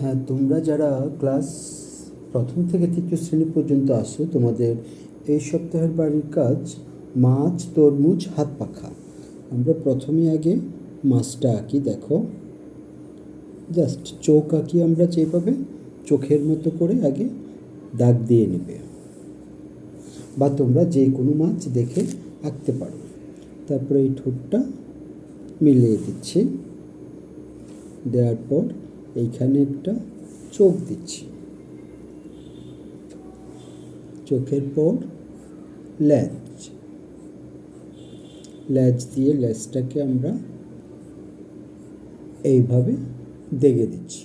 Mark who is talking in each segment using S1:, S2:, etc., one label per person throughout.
S1: হ্যাঁ তোমরা যারা ক্লাস প্রথম থেকে তৃতীয় শ্রেণি পর্যন্ত আসো তোমাদের এই সপ্তাহের বাড়ির কাজ মাছ, তরমুজ, হাত পাখা। আমরা প্রথমে আগে মাছটা আঁকি, দেখো। জাস্ট চোখ আঁকি আমরা যেভাবে চোখের মতো করে আগে দাগ দিয়ে নেবে। বা তোমরা যে কোনো মাছ দেখে আঁকতে পারো। তারপরে এই ঠোঁটটা মিলিয়ে দিচ্ছি। দেওয়ার পর এইখানে একটা চোখ দিচ্ছি। চোখের পর ল্যাজ। ল্যাজ দিয়ে ল্যাজটাকে আমরা এইভাবে দেগে দিচ্ছি।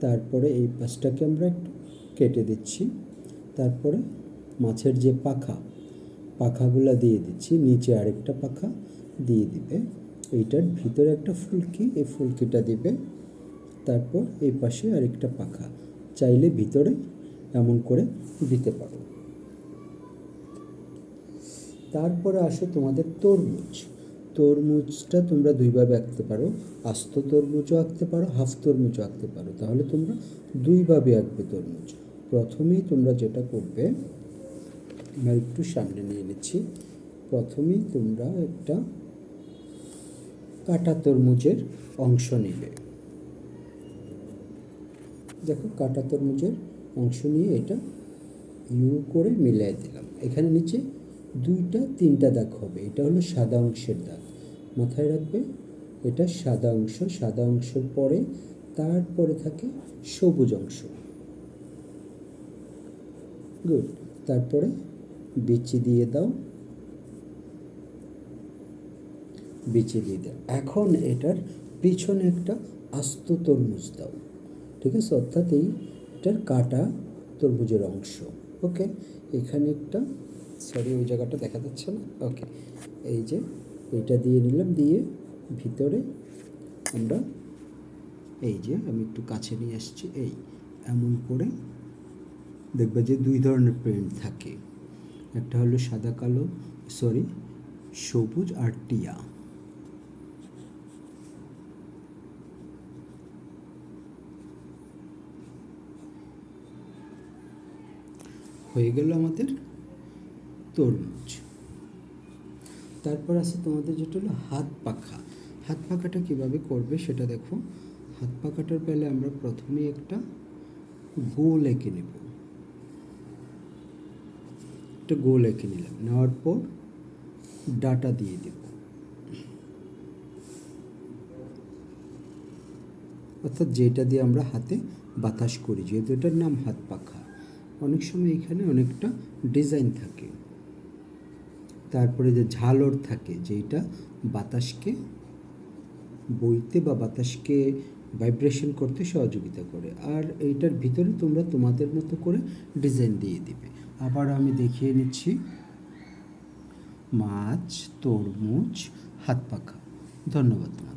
S1: তারপরে এই পাশটাকে আমরা একটু কেটে দিচ্ছি। তারপরে মাছের যে পাখা, পাখাগুলো দিয়ে দিচ্ছি, নিচে আরেকটা পাখা দিয়ে দিবে। এইটার ভিতরে একটা ফুলকি, এই ফুলকিটা দিবে। তারপর এই পাশে আরেকটা পাখা। চাইলে ভিতরে এমন করে দিতে পারো। তারপরে আসো তোমাদের তরমুজ। তরমুজটা তোমরা দুইভাবে আঁকতে পারো। আস্ত তরমুজও আঁকতে পারো, হাফ তরমুজও আঁকতে পারো। তাহলে তোমরা দুইভাবে আঁকবে তরমুজ। প্রথমেই তোমরা যেটা করবে, আমরা একটু সামনে নিয়ে নিচ্ছি। প্রথমেই তোমরা একটা কাটা তরমুজের অংশ নিবে। দেখো কাটা তরমুজের অংশ নিয়ে এটা ইউ করে মিলাই দিলাম। এখানে নিচে দুইটা, তিনটা দাগ হবে। এটা হলো সাদা অংশের দাগ। মাথায় রাখবে, এটা সাদা অংশ। সাদা অংশের পরে তারপরে থাকে সবুজ অংশ। গুড। তারপরে বিচি দিয়ে দাও। বিচি দিয়ে দাও। এখন এটার পিছনে একটা আস্ত তরমুজ দাও। ঠিক আছে? অর্থাৎ এই এটার কাটা তরমুজের অংশ। ওকে এখানে একটা সরি ওই জায়গাটা দেখা যাচ্ছে না? ওকে এই যে, এটা দিয়ে নিলাম, দিয়ে ভিতরে আমরা এই যে, আমি একটু কাছে নিয়ে আসছি, এই এমন করে দেখবে যে দুই ধরনের প্রিন্ট থাকে। একটা হলো সাদা কালো সরি সবুজ আর টিয়া। হয়ে গেল আমাদের তরমুজ। তারপর আছে তোমাদের যেটা হলো হাত পাখা। হাত পাখাটা কীভাবে করবে সেটা দেখো। হাত পাখাটার পেলে আমরা প্রথমে একটা গোল এঁকে নেব। একটা গোল এঁকে নিলাম। নেওয়ার পর ডাটা দিয়ে দেব। অর্থাৎ যেটা দিয়ে আমরা হাতে বাতাস করি, যেহেতু এটার নাম হাত পাখা। অনেক সময় এখানে অনেকটা ডিজাইন থাকে। তারপরে যে ঝালর থাকে যেটা বাতাসকে, বইতে বা বাতাসকে ভাইব্রেশন করতে সহযোগিতা করে। আর এইটার ভিতরে তোমরা তোমাদের মতো করে ডিজাইন দিয়ে দিবে। আবার আমি দেখিয়ে নিচ্ছি, মাছ, তরমুজ, হাত পাখা। ধন্যবাদ